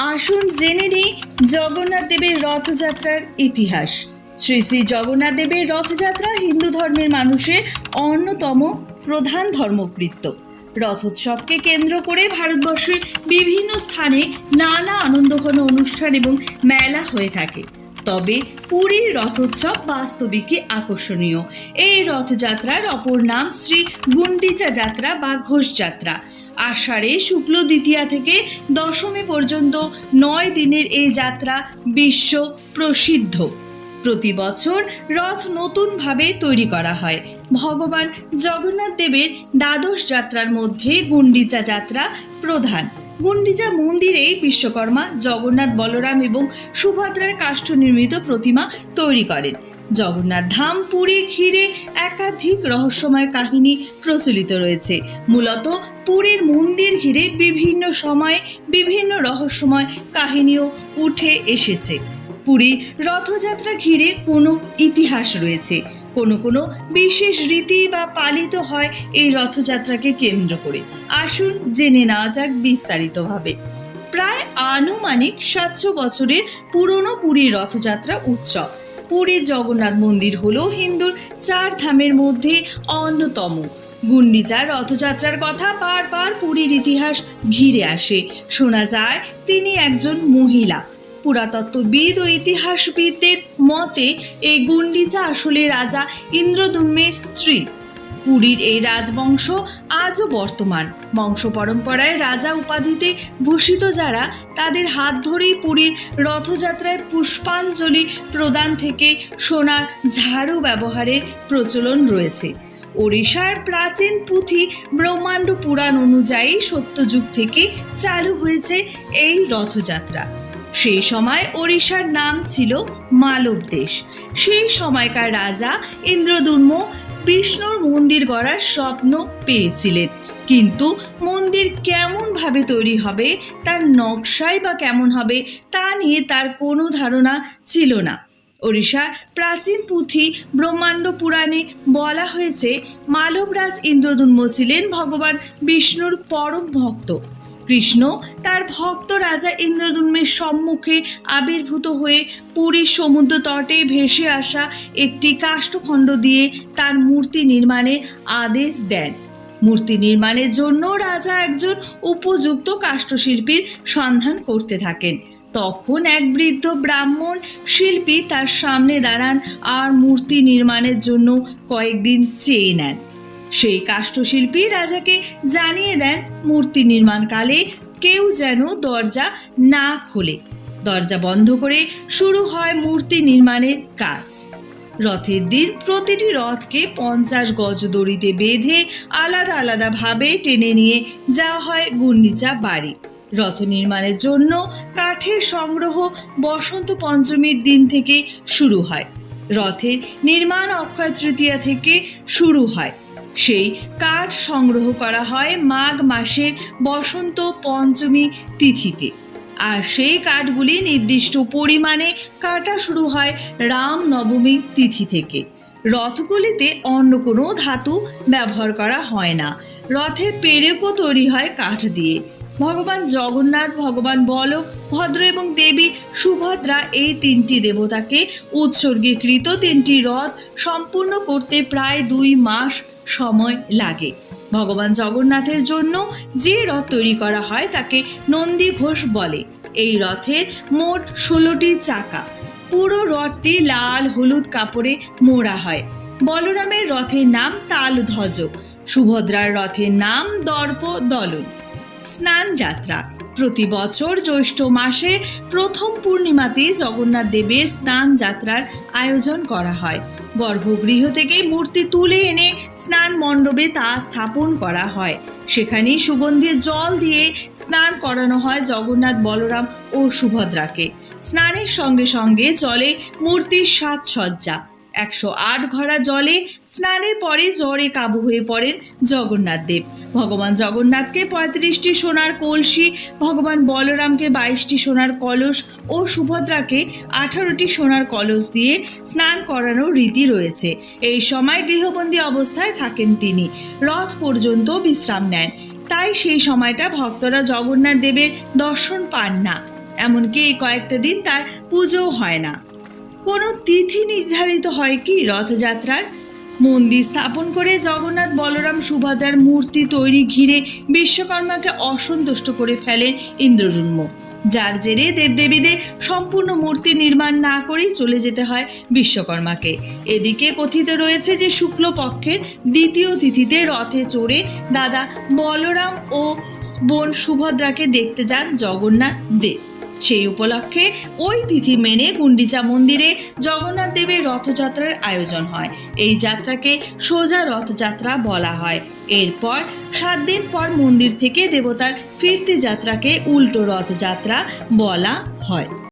আসুন জেনে নিই জগন্নাথ দেবের রথযাত্রার ইতিহাস। শ্রী শ্রী জগন্নাথ দেবের রথযাত্রা হিন্দু ধর্মের মানুষের অন্যতম প্রধান ধর্মকৃত্য। রথোৎসবকে কেন্দ্র করে ভারতবর্ষের বিভিন্ন স্থানে নানা আনন্দঘন অনুষ্ঠান এবং মেলা হয়ে থাকে। তবে পুরীর রথোৎসব বাস্তবিকই আকর্ষণীয়। এই রথযাত্রার অপর নাম শ্রী গুন্ডিচা যাত্রা বা ঘোষযাত্রা। আষাঢ়ে শুক্ল দ্বিতীয়া থেকে দশমী পর্যন্ত নয় দিনের এই যাত্রা বিশ্ব প্রসিদ্ধ। প্রতি বছর রথ নতুনভাবে তৈরি করা হয়। ভগবান জগন্নাথ দেবের দ্বাদশ যাত্রার মধ্যে গুন্ডিচা যাত্রা প্রধান। গুন্ডিচা মন্দিরে বিশ্বকর্মা জগন্নাথ বলরাম এবং সুভদ্রার কাষ্ঠ নির্মিত প্রতিমা তৈরি করেন। জগন্নাথ ধাম, পুরী ঘিরে একাধিক রহস্যময় কাহিনী প্রচলিত রয়েছে। মূলত পুরীর মন্দির ঘিরে বিভিন্ন সময়ে বিভিন্ন রহস্যময় কাহিনীও উঠে এসেছে। পুরী রথযাত্রা ঘিরে কোনো ইতিহাস রয়েছে। কোনো কোনো বিশেষ রীতি বা পালিত হয় এই রথযাত্রাকে কেন্দ্র করে। আসুন জেনে নেওয়া যাক বিস্তারিতভাবে। প্রায় আনুমানিক সাতশো বছরের পুরনো পুরীর রথযাত্রা উৎসব। পুরীর জগন্নাথ মন্দির হল হিন্দুর চার ধামের মধ্যে অন্যতম। গুন্ডিচার রথযাত্রার কথা বারবার পুরীর ইতিহাস ঘিরে আসে। শোনা যায়, তিনি একজন মহিলা। পুরাতত্ত্ববিদ ও ইতিহাসবিদদের মতে, এই গুন্ডিচা আসলে রাজা ইন্দ্রদুম্মের স্ত্রী। পুরীর এই রাজবংশ আজও বর্তমান। বংশ পরম্পরায় রাজা উপাধিতে ভূষিত যারা, তাদের হাত ধরেই পুরীর রথযাত্রায় পুষ্পাঞ্জলি প্রদান থেকে সোনার ঝাড়ু ব্যবহারের প্রচলন রয়েছে। ওড়িশার প্রাচীন পুঁথি ব্রহ্মাণ্ড পুরাণ অনুযায়ী সত্যযুগ থেকে চালু হয়েছে এই রথযাত্রা। সেই সময় ওড়িশার নাম ছিল মালব দেশ। সেই সময়কার রাজা ইন্দ্রদুর্ম বিষ্ণুর মন্দির গড়ার স্বপ্ন পেয়েছিলেন। কিন্তু মন্দির কেমনভাবে তৈরি হবে, তার নকশাই বা কেমন হবে, তা নিয়ে তার কোনো ধারণা ছিল না। ওড়িশার প্রাচীন পুঁথি ব্রহ্মাণ্ড পুরাণে বলা হয়েছে, মালবরাজ ইন্দ্রদুম্ন ছিলেন ভগবান বিষ্ণুর পরম ভক্ত। কৃষ্ণ, তার ভক্ত রাজা ইন্দ্রদুম্নের সম্মুখে আবির্ভূত হয়ে পুরীর সমুদ্র তটে ভেসে আসা একটি কাষ্ঠখণ্ড দিয়ে তার মূর্তি নির্মাণে আদেশ দেন। মূর্তি নির্মাণের জন্য রাজা একজন উপযুক্ত কাষ্ঠশিল্পীর সন্ধান করতে থাকেন। তখন এক বৃদ্ধ ব্রাহ্মণ শিল্পী তার সামনে দাঁড়ান আর মূর্তি নির্মাণের জন্য কয়েকদিন চেয়ে নেন। সেই কাষ্ঠশিল্পী রাজাকে জানিয়ে দেন মূর্তি নির্মাণকালে কেউ যেন দরজা না খোলে। দরজা বন্ধ করে শুরু হয় মূর্তি নির্মাণের কাজ। রথের দিন প্রতিটি রথকে পঞ্চাশ গজ দড়িতে বেঁধে আলাদা আলাদাভাবে টেনে নিয়ে যাওয়া হয় গুন্ডিচা বাড়ি। রথ নির্মাণের জন্য কাঠের সংগ্রহ বসন্ত পঞ্চমীর দিন থেকে শুরু হয়। রথের নির্মাণ অক্ষয় তৃতীয়া থেকে শুরু হয়। সেই কাঠ সংগ্রহ করা হয় মাঘ মাসের বসন্ত পঞ্চমী তিথিতে। আর সেই কাঠগুলি নির্দিষ্ট পরিমাণে কাটা শুরু হয় রাম নবমী তিথি থেকে। রথগুলিতে অন্য কোনো ধাতু ব্যবহার করা হয় না। রথের পেরেকও তৈরি হয় কাঠ দিয়ে। ভগবান জগন্নাথ, ভগবান বল, ভদ্র এবং দেবী সুভদ্রা এই তিনটি দেবতাকে উৎসর্গীকৃত তিনটি রথ সম্পূর্ণ করতে প্রায় দুই মাস সময় লাগে। ভগবান জগন্নাথের জন্য যে রথ তৈরি করা হয় তাকে নন্দী ঘোষ বলে। এই রথের মোট ষোলোটি চাকা। পুরো রথটি লাল হলুদ কাপড়ে মোড়া হয়। বলরামের রথের নাম তাল তালধ্বজ। সুভদ্রার রথের নাম দর্প দলন স্নান যাত্রা প্রতি বছর জ্যৈষ্ঠ মাসে প্রথম পূর্ণিমাতে জগন্নাথ দেবের স্নান যাত্রার আয়োজন করা হয়। গর্ভগৃহ থেকে মূর্তি তুলে এনে স্নান মণ্ডপে তা স্থাপন করা হয়। সেখানেই সুগন্ধি জল দিয়ে স্নান করানো হয় জগন্নাথ বলরাম ও সুভদ্রাকে। স্নানের সঙ্গে সঙ্গে চলে মূর্তির সাজসজ্জা। একশো আট ঘড়া জলে স্নানের পরে জ্বরে কাবু হয়ে পড়েন জগন্নাথ দেব। ভগবান জগন্নাথকে পঁয়ত্রিশটি সোনার কলসি, ভগবান বলরামকে বাইশটি সোনার কলস ও সুভদ্রাকে আঠারোটি সোনার কলস দিয়ে স্নান করানোর রীতি রয়েছে। এই সময় গৃহবন্দী অবস্থায় থাকেন তিনি। রথ পর্যন্ত বিশ্রাম নেন। তাই সেই সময়টা ভক্তরা জগন্নাথ দেবের দর্শন পান না। এমনকি কয়েকটা দিন তার পুজোও হয় না। কোনো তিথি নির্ধারিত হয় কি? রথযাত্রার মন্দির স্থাপন করে জগন্নাথ বলরাম সুভদ্রার মূর্তি তৈরি ঘিরে বিশ্বকর্মাকে অসন্তুষ্ট করে ফেলেন ইন্দ্রজুম্ন যার জেরে দেবদেবীদের সম্পূর্ণ মূর্তি নির্মাণ না করেই চলে যেতে হয় বিশ্বকর্মাকে। এদিকে কথিত রয়েছে যে শুক্লপক্ষের দ্বিতীয় তিথিতে রথে চড়ে দাদা বলরাম ও বোন সুভদ্রাকে দেখতে যান জগন্নাথ দেব। সেই উপলক্ষে ওই তিথি মেনে গুন্ডিচা মন্দিরে জগন্নাথ দেবের রথযাত্রার আয়োজন হয়। এই যাত্রাকে সোজা রথযাত্রা বলা হয়। এরপর সাত দিন পর মন্দির থেকে দেবতার ফিরতি যাত্রাকে উল্টো রথযাত্রা বলা হয়।